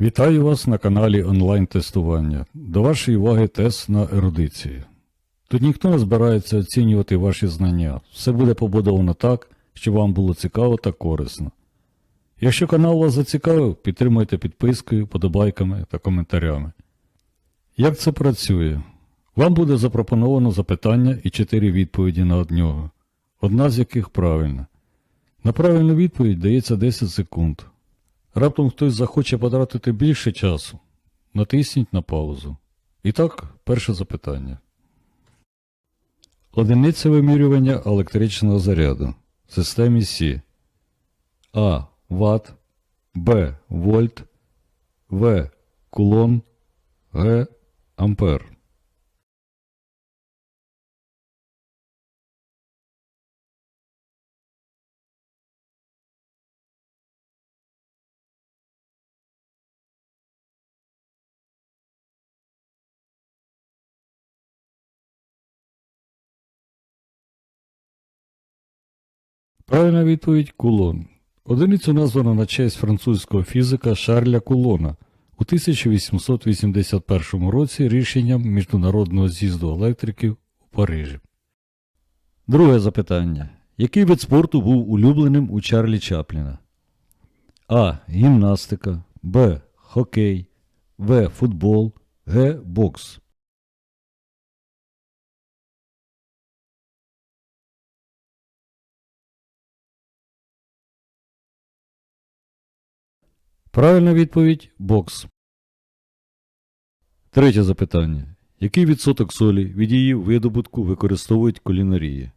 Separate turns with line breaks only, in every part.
Вітаю вас на каналі онлайн-тестування. До вашої уваги тест на ерудицію. Тут ніхто не збирається оцінювати ваші знання. Все буде побудовано так, щоб вам було цікаво та корисно. Якщо канал вас зацікавив, підтримуйте підпискою, подобайками та коментарями. Як це працює? Вам буде запропоновано запитання і 4 відповіді на однього, одна з яких правильна. На правильну відповідь дається 10 секунд. Раптом хтось захоче потратити більше часу. Натисніть на паузу. І так, перше запитання. Одиниця вимірювання електричного заряду в системі Сі. А. Ватт, Б. Вольт, В. Кулон, Г. Ампер. Правильна відповідь Кулон. Одиницю названо на честь французького фізика Шарля Кулона у 1881 році рішенням Міжнародного з'їзду електриків у Парижі. Друге запитання. Який вид спорту був улюбленим у Чарлі Чапліна? А. Гімнастика, Б. Хокей, В. Футбол, Г. Бокс. Правильна відповідь бокс. Третє запитання. Який відсоток солі від її видобутку використовують кулінарії?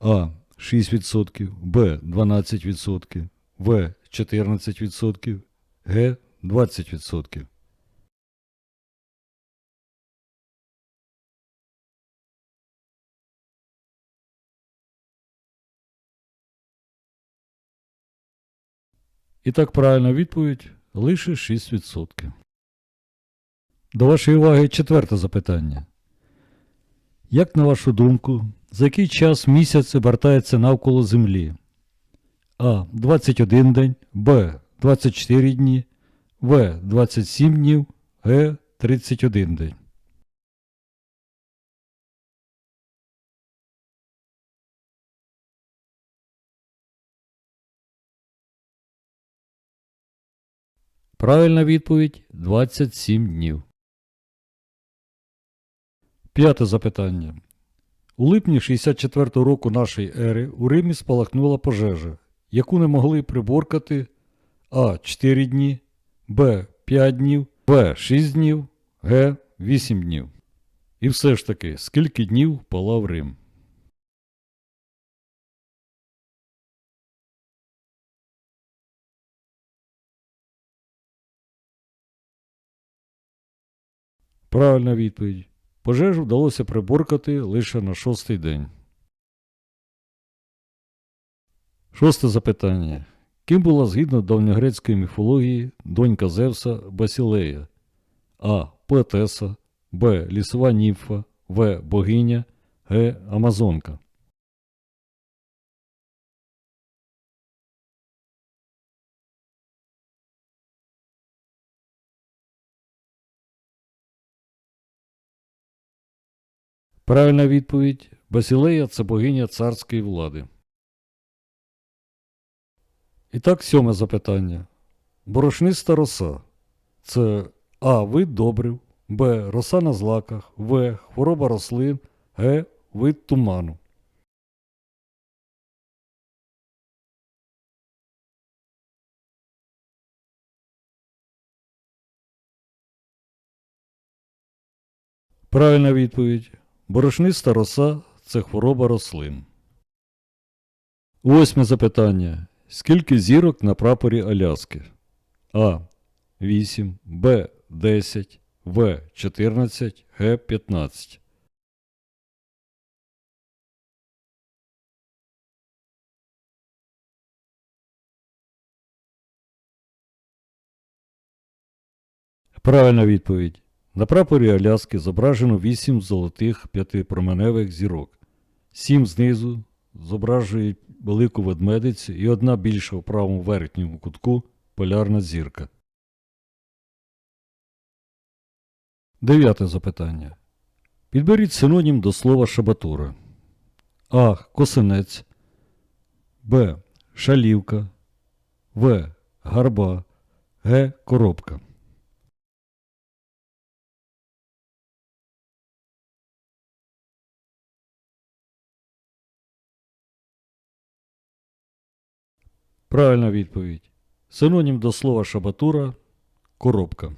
А. 6%, Б. 12%, В. 14%, Г. 20%. І так правильна відповідь лише 6%. До вашої уваги четверте запитання. Як на вашу думку, за який час місяць обертається навколо Землі? А. 21 день, Б. 24 дні, В. 27 днів, Г. 31 день. Правильна відповідь 27 днів. П'яте запитання. У липні 64-го року нашої ери у Римі спалахнула пожежа, яку не могли приборкати А. 4 дні, Б. 5 днів, В. 6 днів, Г. 8 днів. І все ж таки, скільки днів палав Рим? Правильна відповідь. Пожежу вдалося приборкати лише на шостий день. Шосте запитання. Ким була згідно давньогрецької міфології донька Зевса Басілея? А. Поетеса, Б. Лісова німфа, В. Богиня, Г. Амазонка. Правильна відповідь Басілея це богиня царської влади. І так, сьоме запитання. Борошниста роса. Це А. Вид добрив, Б. Роса на злаках, В. Хвороба рослин, Г. Вид туману. Правильна відповідь. Борошниста роса це хвороба рослин. Восьме запитання. Скільки зірок на прапорі Аляски? А. 8, Б. 10, В. 14, Г. 15. Правильна відповідь. На прапорі Аляски зображено вісім золотих п'ятипроменевих зірок. Сім знизу зображують велику ведмедицю і одна більша в правому верхньому кутку полярна зірка. Дев'яте запитання. Підберіть синонім до слова шабатура. А. Косинець. Б. Шалівка. В. Гарба. Г. Коробка. Правильна відповідь. Синонім до слова шабатура коробка.